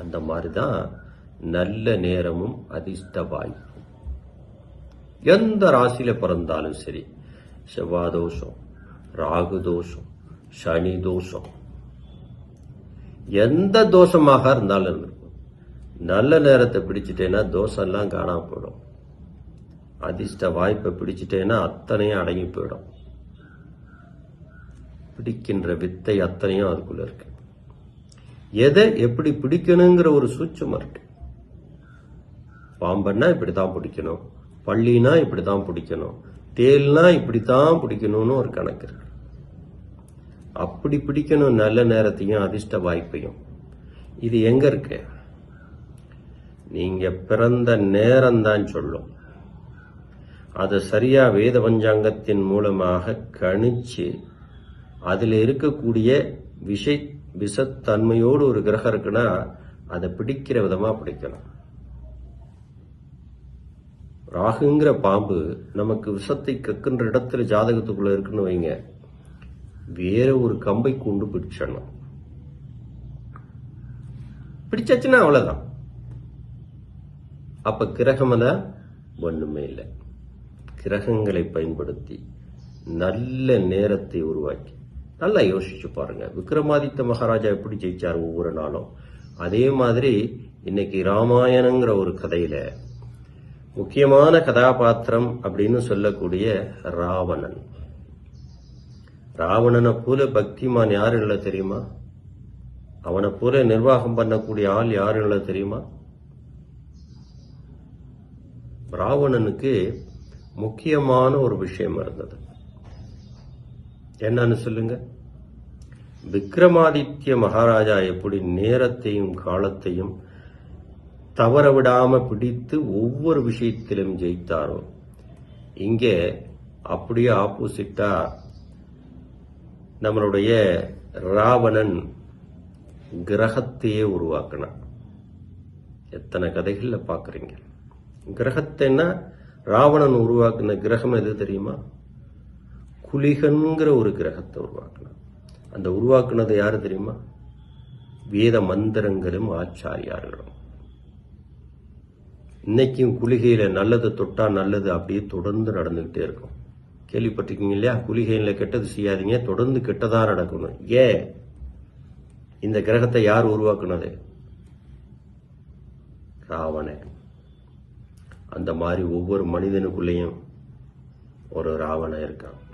அந்த மாதிரி தான் நல்ல நேரமும் அதிர்ஷ்ட வாய்ப்பும் எந்த ராசியில பிறந்தாலும் சரி செவ்வாய் தோஷம் ராகு தோஷம் சனி தோஷம் எந்த தோஷமாக இருந்தாலும் இருக்கும். நல்ல நேரத்தை பிடிச்சிட்டேன்னா தோஷம்லாம் காணாம போயிடும். அதிர்ஷ்ட வாய்ப்பை பிடிச்சிட்டேன்னா அத்தனையும் அடங்கி போயிடும். பிடிக்கின்ற வித்தை அத்தனையும் அதுக்குள்ள இருக்கு. எதை எப்படி பிடிக்கணுங்கிற ஒரு சூட்சம் இருக்கு. பாம்பன்னா இப்படித்தான் பிடிக்கணும். பள்ளினா இப்படித்தான் பிடிக்கணும். தேல்னா இப்படித்தான் பிடிக்கணும்னு ஒரு கணக்கு இருக்கு. அப்படி பிடிக்கணும் நல்ல நேரத்தையும் அதிர்ஷ்ட வாய்ப்பையும். இது எங்க இருக்கு? நீங்க பிறந்த நேரம் தான் சொல்லும். அதை சரியா வேத பஞ்சாங்கத்தின் மூலமாக கணிச்சு அதில் இருக்கக்கூடிய விஷய விஷத்தன்மையோடு ஒரு கிரகம் இருக்குன்னா அதை பிடிக்கிற விதமா பிடிக்கணும் ராகுங்கிற பாம்பு நமக்கு விஷத்தை கக்குன்ற இடத்துல ஜாதகத்துக்குள்ள இருக்குன்னு வைங்க. வேற ஒரு கம்பை கொண்டு பிடிச்சிடணும். பிடிச்சாச்சுன்னா அவ்வளவுதான். அப்ப கிரகமல ஒண்ணுமே இல்லை. கிரகங்களை பயன்படுத்தி நல்ல நேரத்தை உருவாக்கி நல்லா யோசிச்சு பாருங்க. விக்ரமாதித்த மகாராஜா எப்படி ஜெயிச்சார் ஒவ்வொரு நாளும்? அதே மாதிரி இன்னைக்கு ராமாயணங்கிற ஒரு கதையில முக்கியமான கதாபாத்திரம் அப்படின்னு சொல்லக்கூடிய ராவணன். ராவணனை போல பக்திமான் யாரு இல்லை தெரியுமா? அவனை போல நிர்வாகம் பண்ணக்கூடிய ஆள் யாரு இல்லை தெரியுமா? ராவணனுக்கு முக்கியமான ஒரு விஷயம் இருந்தது. என்னன்னு சொல்லுங்க. விக்ரமாதித்ய மகாராஜா எப்படி நேரத்தையும் காலத்தையும் தவற விடாம பிடித்து ஒவ்வொரு விஷயத்திலும் ஜெயித்தாரோ? இங்கே அப்படியே ஆப்போசிட்டா நம்மளுடைய ராவணன் கிரகத்தையே உருவாக்கினான் எத்தனை கதைகளில் பார்க்குறீங்க? கிரகத்தைன்னா ராவணன் உருவாக்குன கிரகம் எது தெரியுமா? குலிகன்கிற ஒரு கிரகத்தை உருவாக்கினான் அந்த உருவாக்குனது யார் தெரியுமா? வேத மந்திரங்களும் ஆச்சாரியார்களும். இன்னைக்கும் குளிகையில் நல்லது தொட்டா நல்லது அப்படியே தொடர்ந்து நடந்துக்கிட்டே இருக்கும். கேள்விப்பட்டிருக்கீங்க இல்லையா? குளிகையில் கெட்டது செய்யாதீங்க தொடர்ந்து கெட்டதாக நடக்கணும். ஏன்? இந்த கிரகத்தை யார் உருவாக்குனது? ராவணன். அந்த மாதிரி ஒவ்வொரு மனிதனுக்குள்ளேயும் ஒரு ராவணன் இருக்கான்.